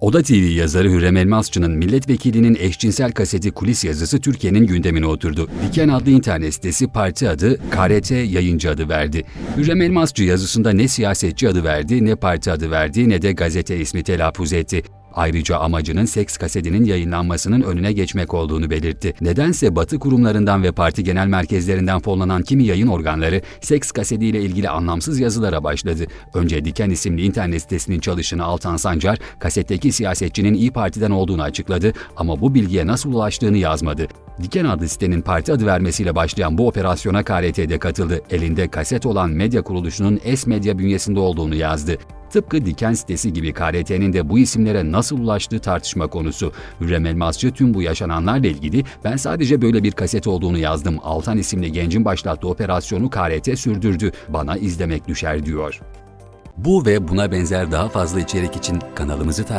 Oda TV yazarı Hürrem Elmasçı'nın milletvekilinin eşcinsel kaseti kulis yazısı Türkiye'nin gündemine oturdu. Diken adlı internet sitesi parti adı, KRT yayıncı adı verdi. Hürrem Elmasçı yazısında ne siyasetçi adı verdi, ne parti adı verdi, ne de gazete ismi telaffuz etti. Ayrıca amacının seks kasetinin yayınlanmasının önüne geçmek olduğunu belirtti. Nedense Batı kurumlarından ve parti genel merkezlerinden fonlanan kimi yayın organları seks kasetiyle ilgili anlamsız yazılara başladı. Önce Diken isimli internet sitesinin çalışanı Altan Sancar, kasetteki siyasetçinin İyi Parti'den olduğunu açıkladı ama bu bilgiye nasıl ulaştığını yazmadı. Diken adlı sitenin parti adı vermesiyle başlayan bu operasyona KRT'de katıldı. Elinde kaset olan medya kuruluşunun S-Medya bünyesinde olduğunu yazdı. Tıpkı Diken sitesi gibi KRT'nin de bu isimlere nasıl ulaştığı tartışma konusu. Hürrem Elmasçı tüm bu yaşananlarla ilgili ben sadece böyle bir kaset olduğunu yazdım. Altan isimli gencin başlattığı operasyonu KRT sürdürdü. Bana izlemek düşer diyor. Bu ve buna benzer daha fazla içerik için kanalımızı takip